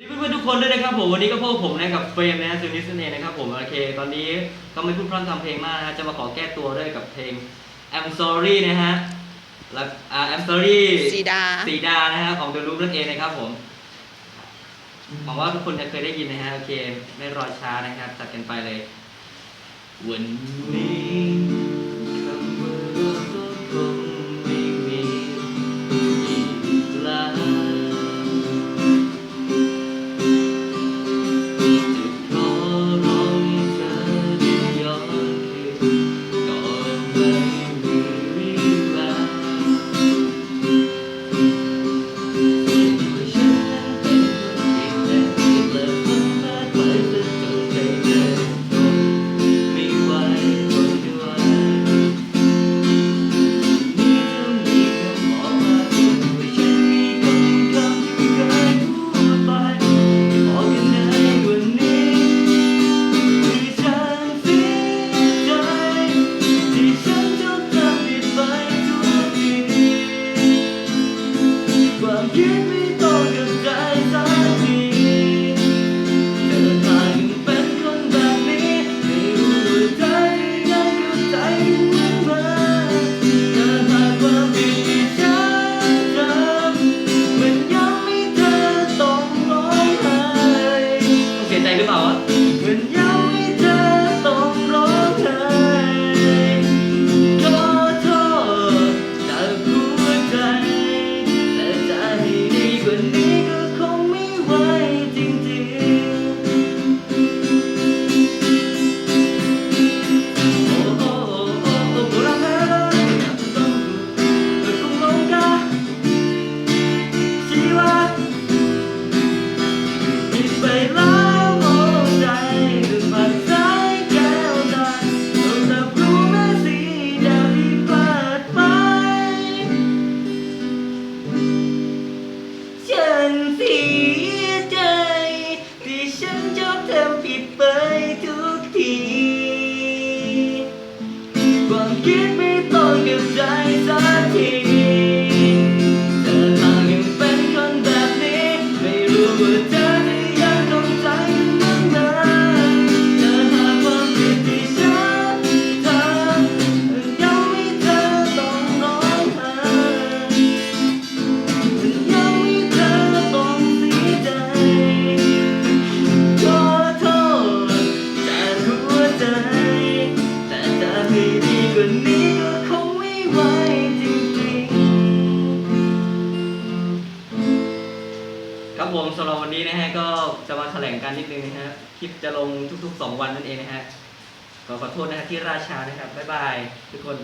สวัสดีเพื่อนๆทุกคนด้วยนะครับผมวันนี้ก็พวกผมนะกับเฟรมนะฮะซินิสเนนะครับผมโอเค ตอนนี้ก็ไม่พูดพร่ำทำเพลงมากนะฮะจะมาขอแก้ตัวด้วยกับเพลง I'm sorry นะฮะแล้วอ่า I'm sorry สีดา สีดานะฮะของ The Loop นั่นเองนะครับผมหวังว่าทุกคนจะเคยได้ยินนะฮะโอเค ไม่รอช้านะครับจัดกันไปเลยวันนี้ คิดไม่ตรงกับใจ ครับผมสำหรับวันนี้นะฮะก็จะมาแถลงการนิดนึงนะฮะคลิปจะลงทุกๆ 2 วันนั่นเองนะฮะขอขอโทษนะฮะที่ราชานะครับบ๊ายบายทุกคน